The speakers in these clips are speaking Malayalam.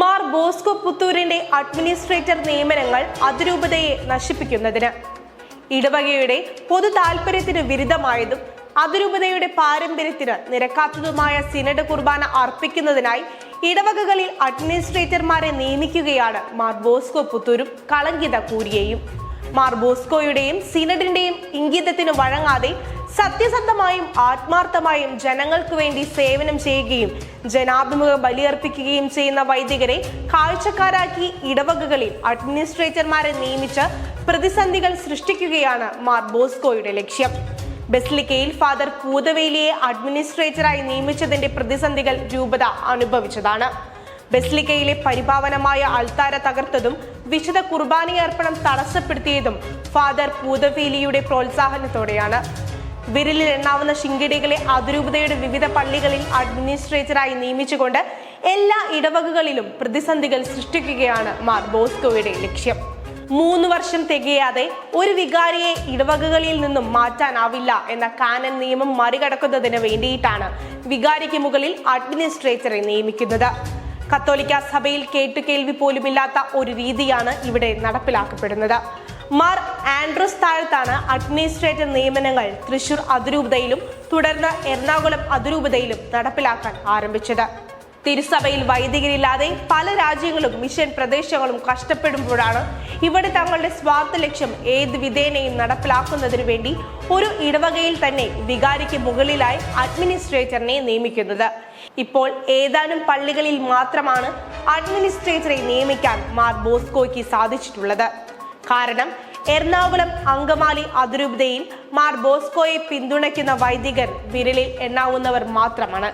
മാർ ബോസ്കോ പുത്തൂരിന്റെ അഡ്മിനിസ്ട്രേറ്റർ നിയമനങ്ങൾ അതിരൂപതയെ നശിപ്പിക്കുന്നതിന്. ഇടവകയുടെ പൊതു താൽപര്യത്തിന് വിരുദ്ധമായതും അതിരൂപതയുടെ പാരമ്പര്യത്തിന് നിരക്കാത്തതുമായ സിനഡ് കുർബാന അർപ്പിക്കുന്നതിനായി ഇടവകകളിൽ അഡ്മിനിസ്ട്രേറ്റർമാരെ നിയമിക്കുകയാണ് മാർ ബോസ്കോ പുത്തൂരും കളങ്കിത കൂരിയെയും. മാർ ബോസ്കോയുടെയും സിനഡിന്റെയും ഇംഗിതത്തിന് വഴങ്ങാതെ സത്യസന്ധമായും ആത്മാർത്ഥമായും ജനങ്ങൾക്ക് വേണ്ടി സേവനം ചെയ്യുകയും ജനാഭിമുഖ ബലിയർപ്പിക്കുകയും ചെയ്യുന്ന വൈദികരെ കാഴ്ചക്കാരാക്കി ഇടവകകളിൽ അഡ്മിനിസ്ട്രേറ്റർമാരെ നിയമിച്ച് പ്രതിസന്ധികൾ സൃഷ്ടിക്കുകയാണ് മാർ ബോസ്കോയുടെ ലക്ഷ്യം. ബെസ്ലിക്കയിൽ ഫാദർ പൂതവേലിയെ അഡ്മിനിസ്ട്രേറ്ററായി നിയമിച്ചതിന്റെ പ്രതിസന്ധികൾ രൂപത അനുഭവിച്ചതാണ്. ബെസ്ലിക്കയിലെ പരിപാവനമായ അൾത്താര തകർത്തതും വിശുദ്ധ കുർബാനയർപ്പണം തടസ്സപ്പെടുത്തിയതും ഫാദർ പൂതവേലിയുടെ പ്രോത്സാഹനത്തോടെയാണ്. വിരലിൽ എണ്ണാവുന്ന ശിങ്കിടികളെ അതിരൂപതയുടെ വിവിധ പള്ളികളിൽ അഡ്മിനിസ്ട്രേറ്ററായി നിയമിച്ചുകൊണ്ട് എല്ലാ ഇടവകകളിലും പ്രതിസന്ധികൾ സൃഷ്ടിക്കുകയാണ് മാർ ബോസ്കോയുടെ ലക്ഷ്യം. മൂന്ന് വർഷം തികയാതെ ഒരു വികാരിയെ ഇടവകകളിൽ നിന്നും മാറ്റാനാവില്ല എന്ന കാനൻ നിയമം മറികടക്കുന്നതിന് വേണ്ടിയിട്ടാണ് വികാരിക്ക് മുകളിൽ അഡ്മിനിസ്ട്രേറ്ററെ നിയമിക്കുന്നത്. കത്തോലിക്ക സഭയിൽ കേട്ടുകേൾവി പോലുമില്ലാത്ത ഒരു രീതിയാണ് ഇവിടെ നടപ്പിലാക്കപ്പെടുന്നത്. മാർ ആൻഡ്രൂസ് താഴത്താണ് അഡ്മിനിസ്ട്രേറ്റർ നിയമനങ്ങൾ തൃശൂർ അതിരൂപതയിലും തുടർന്ന് എറണാകുളം അതിരൂപതയിലും നടപ്പിലാക്കാൻ ആരംഭിച്ചത്. തിരുസഭയിൽ വൈദികരില്ലാതെ പല രാജ്യങ്ങളും മിഷൻ പ്രദേശങ്ങളും കഷ്ടപ്പെടുമ്പോഴാണ് ഇവിടെ തങ്ങളുടെ സ്വാർത്ഥ ലക്ഷ്യം ഏത് വിധേനയും നടപ്പിലാക്കുന്നതിനു വേണ്ടി ഒരു ഇടവകയിൽ തന്നെ വികാരിക്ക് മുകളിലായി അഡ്മിനിസ്ട്രേറ്ററിനെ നിയമിക്കുന്നത്. ഇപ്പോൾ ഏതാനും പള്ളികളിൽ മാത്രമാണ് അഡ്മിനിസ്ട്രേറ്ററെ നിയമിക്കാൻ മാർ ബോസ്കോയ്ക്ക് സാധിച്ചിട്ടുള്ളത്. കാരണം എറണാകുളം അങ്കമാലി അതിരൂപതയിൽ മാർ ബോസ്കോയെ പിന്തുണയ്ക്കുന്ന വൈദികർ വിരലിൽ എണ്ണാവുന്നവർ മാത്രമാണ്.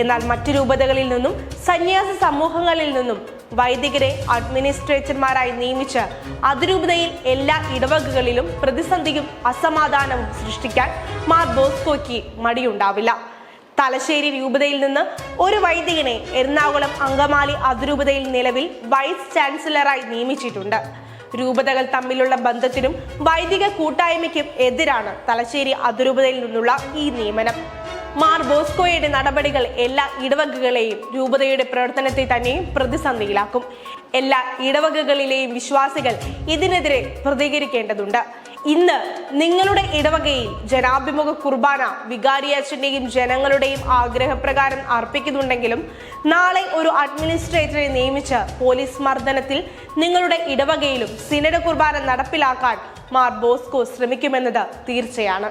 എന്നാൽ മറ്റു രൂപതകളിൽ നിന്നും സന്യാസ സമൂഹങ്ങളിൽ നിന്നും വൈദികരെ അഡ്മിനിസ്ട്രേറ്റർമാരായി നിയമിച്ച് അതിരൂപതയിൽ എല്ലാ ഇടവകകളിലും പ്രതിസന്ധിയും അസമാധാനവും സൃഷ്ടിക്കാൻ മാർ ബോസ്കോയ്ക്ക് മടിയുണ്ടാവില്ല. തലശ്ശേരി രൂപതയിൽ നിന്ന് ഒരു വൈദികനെ എറണാകുളം അങ്കമാലി അതിരൂപതയിൽ നിലവിൽ വൈസ് ചാൻസലറായി നിയമിച്ചിട്ടുണ്ട്. രൂപതകൾ തമ്മിലുള്ള ബന്ധത്തിനും വൈദിക കൂട്ടായ്മയ്ക്കും എതിരാണ് തലശ്ശേരി അതിരൂപതയിൽ നിന്നുള്ള ഈ നിയമനം. മാർ ബോസ്കോയുടെ നടപടികൾ എല്ലാ ഇടവകകളെയും രൂപതയുടെ പ്രവർത്തനത്തെ തന്നെയും പ്രതിസന്ധിയിലാക്കും. എല്ലാ ഇടവകകളിലെയും വിശ്വാസികൾ ഇതിനെതിരെ പ്രതികരിക്കേണ്ടതുണ്ട്. ഇന്ന് നിങ്ങളുടെ ഇടവകയിൽ ജനാഭിമുഖ കുർബാന വികാരിയച്ഛന്റെയും ജനങ്ങളുടെയും ആഗ്രഹപ്രകാരം അർപ്പിക്കുന്നുണ്ടെങ്കിലും നാളെ ഒരു അഡ്മിനിസ്ട്രേറ്ററെ നിയമിച്ച് പോലീസ് മർദ്ദനത്തിൽ നിങ്ങളുടെ ഇടവകയിലും സിനഡ് കുർബാന നടപ്പിലാക്കാൻ മാർ ബോസ്കോ ശ്രമിക്കുമെന്നത് തീർച്ചയാണ്.